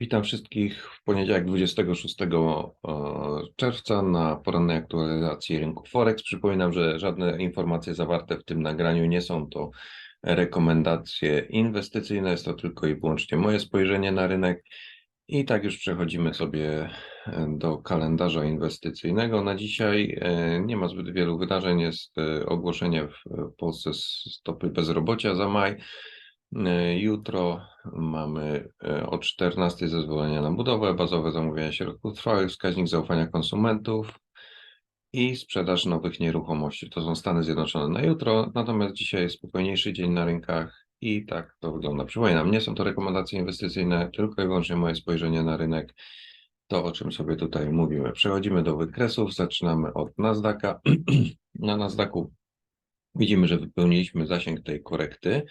Witam wszystkich w poniedziałek 26 e, czerwca na porannej aktualizacji rynku Forex. Przypominam, że żadne informacje zawarte w tym nagraniu nie są to rekomendacje inwestycyjne, jest to tylko i wyłącznie moje spojrzenie na rynek. I tak już przechodzimy sobie e, do kalendarza inwestycyjnego. Na dzisiaj e, nie ma zbyt wielu wydarzeń. Jest ogłoszenie w Polsce stopy bezrobocia za maj. E, jutro mamy e, o 14 zezwolenia na budowę, bazowe zamówienia środków trwałych, wskaźnik zaufania konsumentów i sprzedaż nowych nieruchomości. To są Stany Zjednoczone na jutro, natomiast dzisiaj jest spokojniejszy dzień na rynkach i tak to wygląda. Przypominam, nie są to rekomendacje inwestycyjne, tylko i wyłącznie moje spojrzenie na rynek, to o czym sobie tutaj mówimy. Przechodzimy do wykresów, zaczynamy od Nasdaqa. na Nasdaqu widzimy, że wypełniliśmy zasięg tej korekty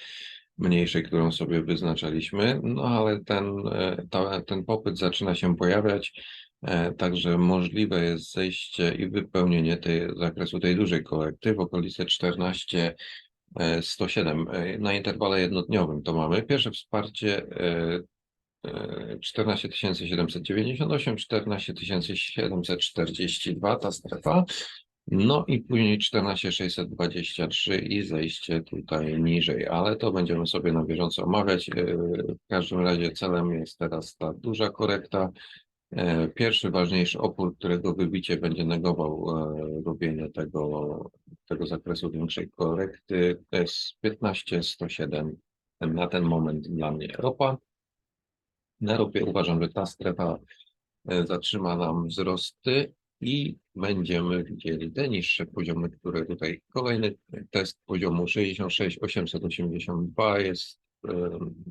mniejszej, którą sobie wyznaczaliśmy, no ale ten, e, ta, ten popyt zaczyna się pojawiać, e, także możliwe jest zejście i wypełnienie tej, zakresu tej dużej korekty w okolicy 14 107 e, na interwale jednodniowym to mamy. Pierwsze wsparcie 14 798, 14 742 ta strefa. No i później 14623 i zejście tutaj niżej, ale to będziemy sobie na bieżąco omawiać. E, w każdym razie celem jest teraz ta duża korekta. E, pierwszy ważniejszy opór, którego wybicie będzie negował e, robienie tego, tego zakresu większej korekty, to jest 15107 na ten moment dla mnie ropa. Na ropie uważam, że ta strefa zatrzyma nam wzrosty i będziemy widzieli te niższe poziomy, które tutaj kolejny test poziomu 66 882 jest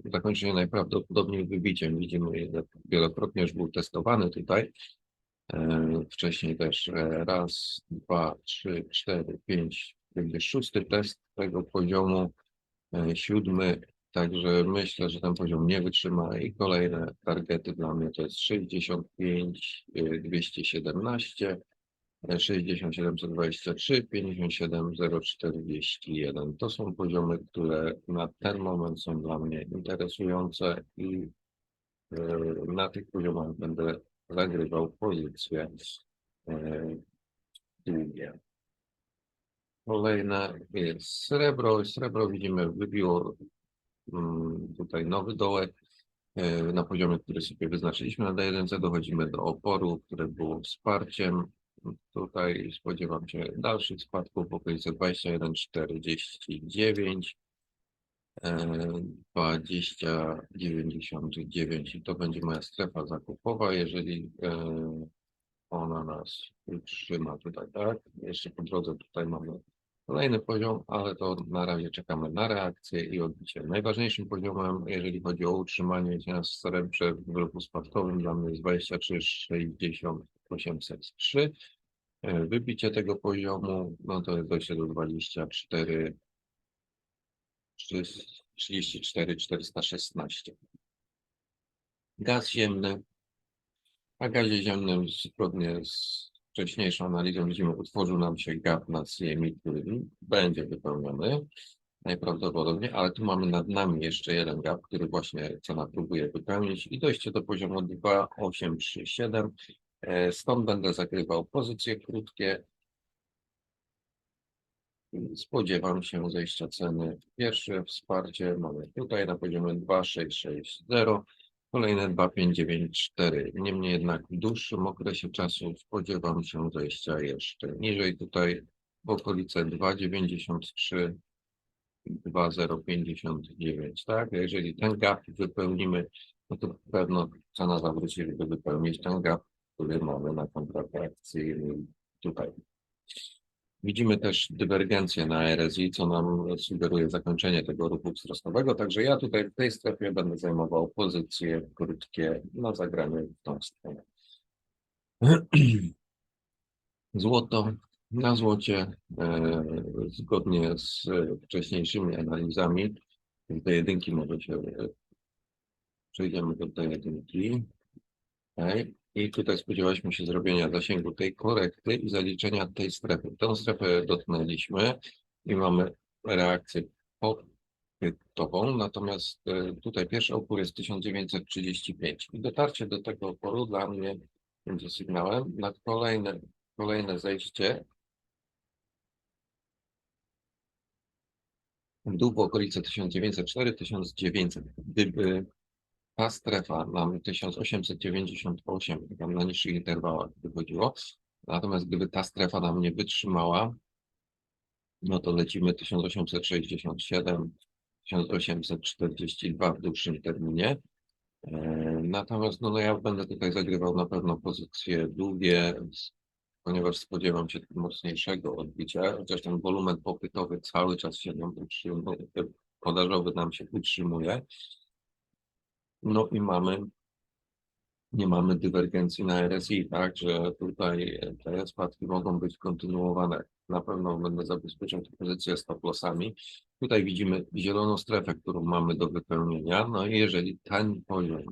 zakończenie najprawdopodobniej wybiciem. Widzimy, że wielokrotnie już był testowany tutaj. Wcześniej też e, raz, dwa, trzy, cztery, pięć, będzie szósty test tego poziomu, e, siódmy, także myślę, że ten poziom nie wytrzyma i kolejne targety dla mnie to jest 65, 217, 6723, 57041. To są poziomy, które na ten moment są dla mnie interesujące i e, na tych poziomach będę zagrywał pozycję e, długie. Kolejne jest srebro. Srebro widzimy wybiło mm, tutaj nowy dołek e, na poziomie, który sobie wyznaczyliśmy na D1C. Dochodzimy do oporu, które było wsparciem Tutaj spodziewam się dalszych spadków w okolicy 21,49, 20,99 i to będzie moja strefa zakupowa, jeżeli e, ona nas utrzyma tutaj, tak? Jeszcze po drodze tutaj mamy kolejny poziom, ale to na razie czekamy na reakcję i odbicie. Najważniejszym poziomem, jeżeli chodzi o utrzymanie się w srebrze w ruchu spadkowym dla mnie jest 23,60 803. E, wybicie tego poziomu, no to jest dojście do 24, 34, 416. Gaz ziemny. A gazie ziemnym zgodnie z wcześniejszą analizą widzimy, utworzył nam się gap na CMI, który będzie wypełniony najprawdopodobniej, ale tu mamy nad nami jeszcze jeden gap, który właśnie cena próbuje wypełnić i dojście do poziomu 2837 E, stąd będę zagrywał pozycje krótkie. Spodziewam się zejścia ceny. Pierwsze wsparcie mamy tutaj na poziomie 2660, kolejne 2594. Niemniej jednak w dłuższym okresie czasu spodziewam się zejścia jeszcze niżej tutaj w okolice 293 2059, tak? Jeżeli ten gap wypełnimy, no to pewno cena zawróci, żeby wypełnić ten gap który mamy na kontrakcji tutaj. Widzimy też dywergencję na RSI, co nam sugeruje zakończenie tego ruchu wzrostowego. Także ja tutaj w tej strefie będę zajmował pozycje krótkie na zagranie w tą stronę. Złoto. Na złocie, e, zgodnie z wcześniejszymi analizami, do jedynki może się e, przejdziemy do tej jedynki. Okay. I tutaj spodziewaliśmy się zrobienia zasięgu tej korekty i zaliczenia tej strefy. Tę strefę dotknęliśmy i mamy reakcję po chwytową, natomiast e, tutaj pierwszy opór jest 1935 i dotarcie do tego oporu dla mnie będzie sygnałem na kolejne, kolejne zejście w dół w okolice 1904-1900. Gdyby ta strefa nam 1898 tam na niższych interwałach wychodziło, natomiast gdyby ta strefa nam nie wytrzymała, no to lecimy 1867, 1842 w dłuższym terminie. E, Natomiast no, no ja będę tutaj zagrywał na pewno pozycje długie, ponieważ spodziewam się mocniejszego odbicia, chociaż ten wolumen popytowy cały czas się nam utrzymuje, podażowy nam się utrzymuje. No i mamy, nie mamy dywergencji na RSI, tak, że tutaj te spadki mogą być kontynuowane. Na pewno będę zabezpieczał te pozycje stop lossami. Tutaj widzimy zieloną strefę, którą mamy do wypełnienia. No i jeżeli ten poziom,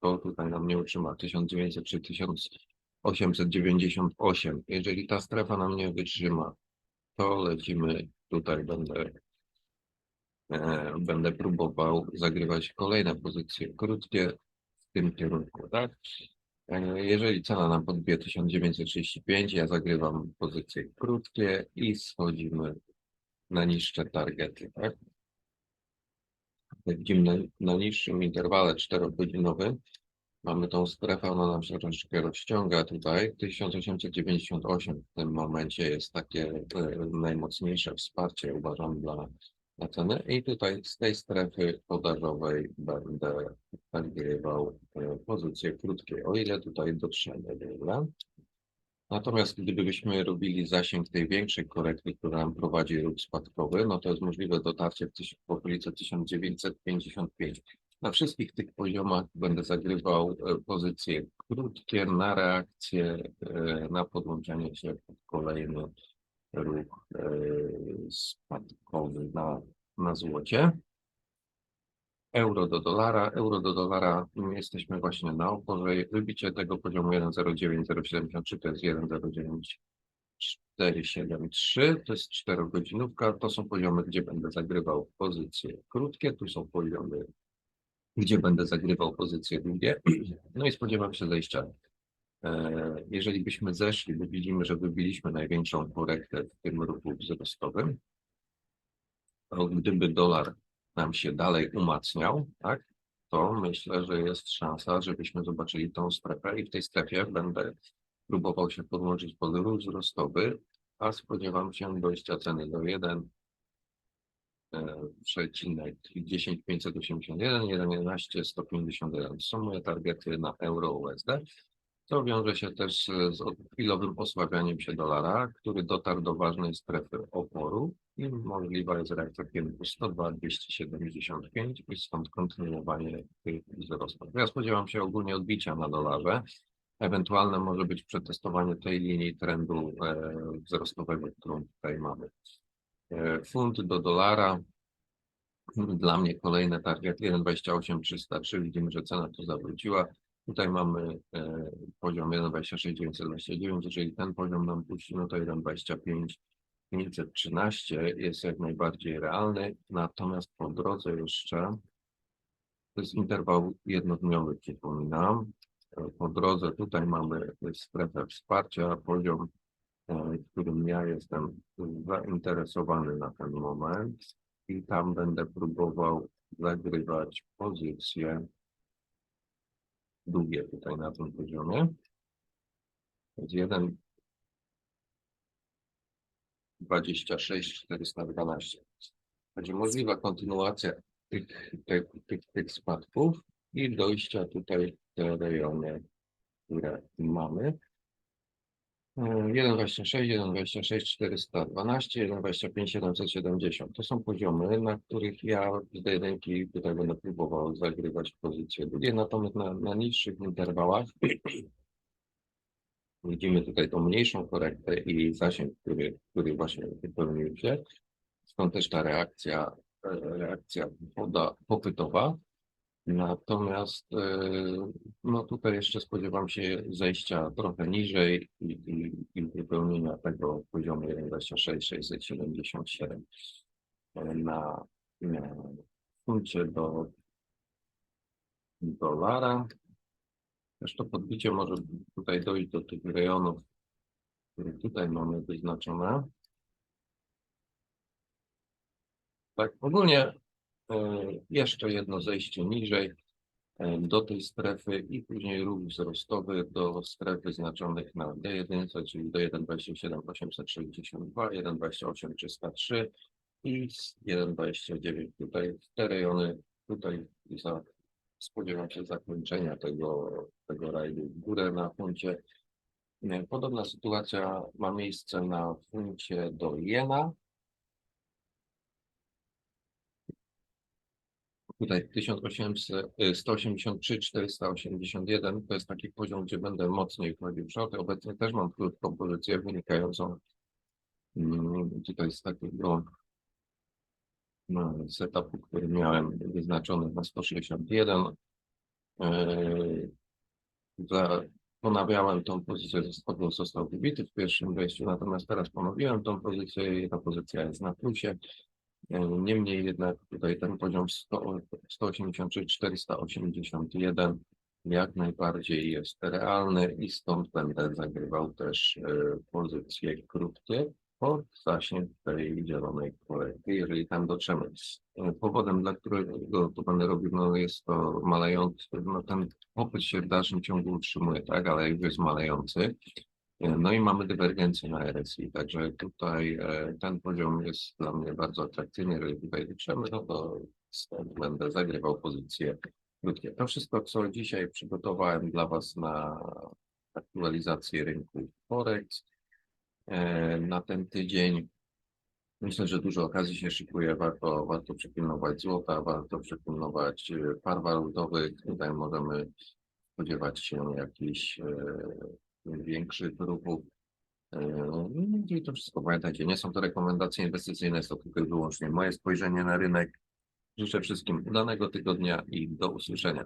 to tutaj nam nie utrzyma 1900 czy 1898, jeżeli ta strefa nam nie wytrzyma, to lecimy, tutaj będę będę próbował zagrywać kolejne pozycje krótkie w tym kierunku, tak? E, Jeżeli cena nam podbije 1935, ja zagrywam pozycje krótkie i schodzimy na niższe targety, tak? Widzimy na, na niższym interwale 4-godzinowym mamy tą strefę, ona nam się troszeczkę rozciąga tutaj. 1898 w tym momencie jest takie e, najmocniejsze wsparcie, uważam, dla, dla ceny. I tutaj z tej strefy podażowej będę nagrywał e, pozycje krótkie, o ile tutaj dotrzemy, dobra? Natomiast gdybyśmy robili zasięg tej większej korekty, która nam prowadzi ruch spadkowy, no to jest możliwe dotarcie w, tyś- w okolice 1955. Na wszystkich tych poziomach będę zagrywał e, pozycje krótkie na reakcję, e, na podłączanie się pod kolejny ruch e, spadkowy na, na złocie. Euro do dolara, euro do dolara mm, jesteśmy właśnie na oporze. Wybicie tego poziomu 1,09073 to jest 1,09473, to jest 4-godzinówka. To są poziomy, gdzie będę zagrywał pozycje krótkie, tu są poziomy, gdzie będę zagrywał pozycje długie. No i spodziewam się zejścia. E, Jeżeli byśmy zeszli, bo widzimy, że wybiliśmy największą korektę w tym ruchu wzrostowym, to gdyby dolar nam się dalej umacniał, tak, to myślę, że jest szansa, żebyśmy zobaczyli tą strefę i w tej strefie będę próbował się podłączyć pod ruch wzrostowy, a spodziewam się dojścia ceny do 1 e, przecinek 10 581, 1,11 151. To są moje targety na euro USD. To wiąże się też e, z chwilowym osłabianiem się dolara, który dotarł do ważnej strefy oporu i możliwa jest reakcja kierunku 102, 275 i stąd kontynuowanie tych wzrostów. Ja spodziewam się ogólnie odbicia na dolarze. Ewentualne może być przetestowanie tej linii trendu e, wzrostowego, którą tutaj mamy. E, Funt do dolara. Dla mnie kolejny target 1,28303. Widzimy, że cena tu zawróciła. Tutaj mamy e, poziom 1,26929. Jeżeli ten poziom nam puści, no to 1,25 513 jest jak najbardziej realny. Natomiast po drodze jeszcze to jest interwał jednodniowy, przypominam. E, Po drodze tutaj mamy strefę wsparcia, poziom, e, którym ja jestem zainteresowany na ten moment i tam będę próbował zagrywać pozycje długie tutaj na tym poziomie. Jest jeden 26 412. Będzie możliwa kontynuacja tych, tych, tych, tych spadków i dojścia tutaj w te rejony, które mamy. E, 1,26, 1,26, 412, 1,25, 770. To są poziomy, na których ja z jedynki tutaj będę próbował zagrywać pozycje długie, natomiast na, na niższych interwałach widzimy tutaj tą mniejszą korektę i zasięg, który, który właśnie wypełnił się. Stąd też ta reakcja, e, reakcja poda, popytowa. Natomiast e, no tutaj jeszcze spodziewam się zejścia trochę niżej i, i, i wypełnienia tego poziomu 1,26 677 na, na funcie do dolara. To podbicie może tutaj dojść do tych rejonów, które tutaj mamy wyznaczone. Tak, ogólnie e, jeszcze jedno zejście niżej e, do tej strefy i później ruch wzrostowy do stref wyznaczonych na D1, czyli do 1,27 862, 1,28 303 i z 1,29 tutaj te rejony, tutaj za, spodziewam się zakończenia tego, tego rajdu w górę na funcie. E, Podobna sytuacja ma miejsce na funcie do jena. Tutaj 1800, y, 183, 481 to jest taki poziom, gdzie będę mocniej wchodził w. Obecnie też mam krótką pozycję wynikającą mm, tutaj z takiego no, setupu, który miałem wyznaczony na 161. Yy, za, ponawiałem tą pozycję, spodnie został wybity w pierwszym wejściu, natomiast teraz ponowiłem tą pozycję i ta pozycja jest na plusie. Niemniej jednak tutaj ten poziom 100, 183, 481 jak najbardziej jest realny i stąd będę zagrywał też e, pozycje krótkie pod zasięg tej zielonej korekty, jeżeli tam dotrzemy. E, Powodem, dla którego to będę robił, no jest to malejący, no ten popyt się w dalszym ciągu utrzymuje, tak, ale już jest malejący. No i mamy dywergencję na RSI, także tutaj e, ten poziom jest dla mnie bardzo atrakcyjny. Jeżeli tutaj liczymy, no to stąd będę zagrywał pozycje krótkie. To wszystko, co dzisiaj przygotowałem dla Was na aktualizację rynku Forex e, na ten tydzień. Myślę, że dużo okazji się szykuje. Warto, warto przypilnować złota, warto przypilnować e, par walutowych. Tutaj możemy spodziewać się jakichś większych ruchów. E, no I to wszystko pamiętajcie, nie są to rekomendacje inwestycyjne, jest to tylko i wyłącznie moje spojrzenie na rynek. Życzę wszystkim udanego tygodnia i do usłyszenia.